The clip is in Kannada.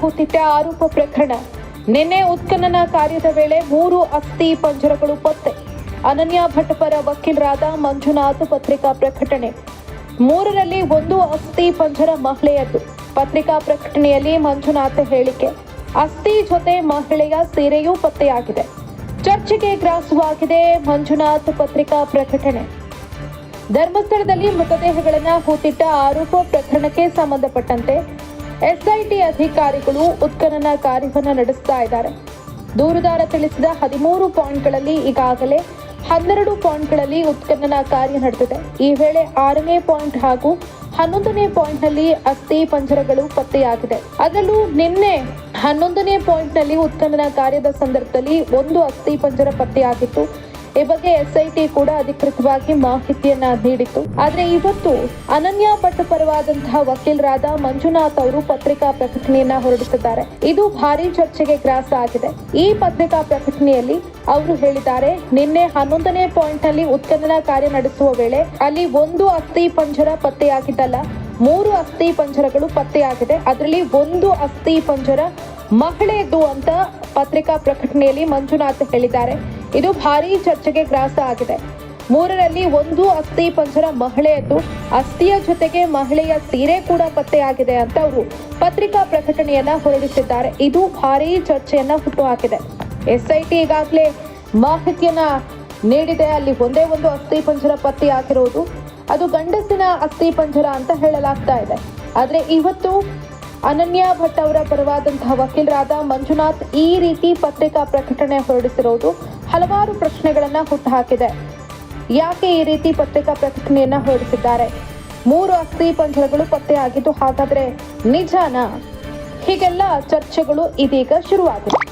ಹೂತಿಟ್ಟ ಆರೋಪ ಪ್ರಕರಣ. ನಿನ್ನೆ ಉತ್ಖನನ ಕಾರ್ಯದ ವೇಳೆ ಮೂರು ಅಸ್ಥಿ ಪಂಜರಗಳು ಪತ್ತೆ. ಅನನ್ಯ ಭಟ್ ಪರ ವಕೀಲರಾದ ಮಂಜುನಾಥ್ ಪತ್ರಿಕಾ ಪ್ರಕಟಣೆ. ಮೂರರಲ್ಲಿ ಒಂದು ಅಸ್ಥಿ ಪಂಜರ ಮಹಿಳೆಯದ್ದು. ಪತ್ರಿಕಾ ಪ್ರಕಟಣೆಯಲ್ಲಿ ಮಂಜುನಾಥ್ ಹೇಳಿಕೆ. ಅಸ್ಥಿ ಜೊತೆ ಮಹಿಳೆಯ ಸೀರೆಯೂ ಪತ್ತೆಯಾಗಿದೆ. ಚರ್ಚೆಗೆ ಗ್ರಾಸವಾಗಿದೆ ಮಂಜುನಾಥ್ ಪತ್ರಿಕಾ ಪ್ರಕಟಣೆ. ಧರ್ಮಸ್ಥಳದಲ್ಲಿ ಮೃತದೇಹಗಳನ್ನು ಹೂತಿಟ್ಟ ಆರೋಪ ಪ್ರಕರಣಕ್ಕೆ ಸಂಬಂಧಪಟ್ಟಂತೆ ಎಸ್ಐಟಿ ಅಧಿಕಾರಿಗಳು ಉತ್ಖನನ ಕಾರ್ಯವನ್ನು ನಡೆಸ್ತಾ ಇದ್ದಾರೆ. ದೂರುದಾರ ತಿಳಿಸಿದ ಹದಿಮೂರು ಪಾಯಿಂಟ್ಗಳಲ್ಲಿ ಈಗಾಗಲೇ ಹನ್ನೆರಡು ಪಾಯಿಂಟ್ಗಳಲ್ಲಿ ಉತ್ಖನನ ಕಾರ್ಯ ನಡೆದಿದೆ. ಈ ವೇಳೆ ಆರನೇ ಪಾಯಿಂಟ್ ಹಾಗೂ ಹನ್ನೊಂದನೇ ಪಾಯಿಂಟ್ನಲ್ಲಿ ಅಸ್ಥಿ ಪಂಜರಗಳು ಪತ್ತೆಯಾಗಿದೆ. ಅದರಲ್ಲೂ ನಿನ್ನೆ ಹನ್ನೊಂದನೇ ಪಾಯಿಂಟ್ನಲ್ಲಿ ಉತ್ಖನನ ಕಾರ್ಯದ ಸಂದರ್ಭದಲ್ಲಿ ಒಂದು ಅಸ್ಥಿ ಪಂಜರ ಪತ್ತೆಯಾಗಿತ್ತು. ಈ ಬಗ್ಗೆ ಎಸ್ಐಟಿ ಕೂಡ ಅಧಿಕೃತವಾಗಿ ಮಾಹಿತಿಯನ್ನ ನೀಡಿತ್ತು. ಆದ್ರೆ ಇವತ್ತು ಅನನ್ಯ ಭಟ್ ಪರವಾದಂತಹ ವಕೀಲರಾದ ಮಂಜುನಾಥ್ ಅವರು ಪತ್ರಿಕಾ ಪ್ರಕಟಣೆಯನ್ನ ಹೊರಡಿಸಿದ್ದಾರೆ. ಇದು ಭಾರಿ ಚರ್ಚೆಗೆ ಗ್ರಾಸ ಆಗಿದೆ. ಈ ಪತ್ರಿಕಾ ಪ್ರಕಟಣೆಯಲ್ಲಿ ಅವರು ಹೇಳಿದ್ದಾರೆ, ನಿನ್ನೆ ಹನ್ನೊಂದನೇ ಪಾಯಿಂಟ್ ಅಲ್ಲಿ ಉತ್ಖನನ ಕಾರ್ಯ ನಡೆಸುವ ವೇಳೆ ಅಲ್ಲಿ ಒಂದು ಅಸ್ಥಿ ಪಂಜರ ಪತ್ತೆಯಾಗಿದ್ದಲ್ಲ, ಮೂರು ಅಸ್ಥಿ ಪಂಜರಗಳು ಪತ್ತೆಯಾಗಿದೆ. ಅದರಲ್ಲಿ ಒಂದು ಅಸ್ಥಿ ಪಂಜರ ಮಹಿಳೆಯದ್ದು ಅಂತ ಪತ್ರಿಕಾ ಪ್ರಕಟಣೆಯಲ್ಲಿ ಮಂಜುನಾಥ್ ಹೇಳಿದ್ದಾರೆ. ಇದು ಭಾರಿ ಚರ್ಚೆಗೆ ಗ್ರಾಸ ಆಗಿದೆ. ಮೂರರಲ್ಲಿ ಒಂದು ಅಸ್ಥಿ ಪಂಜರ ಮಹಿಳೆಯದ್ದು, ಅಸ್ಥಿಯ ಜೊತೆಗೆ ಮಹಿಳೆಯ ಸೀರೆ ಕೂಡ ಪತ್ತೆಯಾಗಿದೆ ಅಂತ ಅವರು ಪತ್ರಿಕಾ ಪ್ರಕಟಣೆಯನ್ನ ಹೊರಡಿಸಿದ್ದಾರೆ. ಇದು ಭಾರಿ ಚರ್ಚೆಯನ್ನ ಹುಟ್ಟುಹಾಕಿದೆ. ಎಸ್ಐಟಿ ಈಗಾಗಲೇ ಮಾಹಿತಿಯನ್ನ ನೀಡಿದೆ. ಅಲ್ಲಿ ಒಂದೇ ಒಂದು ಅಸ್ಥಿ ಪಂಜರ ಪತ್ತೆಯಾಗಿರುವುದು ಅದು ಗಂಡಸಿನ ಅಸ್ಥಿ ಪಂಜರ ಅಂತ ಹೇಳಲಾಗ್ತಾ ಇದೆ. ಆದ್ರೆ ಇವತ್ತು ಅನನ್ಯ ಭಟ್ ಅವರ ಪರವಾದಂತಹ ವಕೀಲರಾದ ಮಂಜುನಾಥ್ ಈ ರೀತಿ ಪತ್ರಿಕಾ ಪ್ರಕಟಣೆ ಹೊರಡಿಸಿರೋದು ಹಲವಾರು ಪ್ರಶ್ನೆಗಳನ್ನ ಹುಟ್ಟುಹಾಕಿದೆ. ಯಾಕೆ ಈ ರೀತಿ ಪತ್ರಿಕಾ ಪ್ರಕಟಣೆಯನ್ನ ಹೊರಡಿಸಿದ್ದಾರೆ? ಮೂರು ಅಸ್ಥಿ ಪಂಜರಗಳು ಪತ್ತೆಯಾಗಿದ್ದು ಹಾಗಾದ್ರೆ ನಿಜಾನ? ಹೀಗೆಲ್ಲ ಚರ್ಚೆಗಳು ಇದೀಗ ಶುರುವಾಗಿದೆ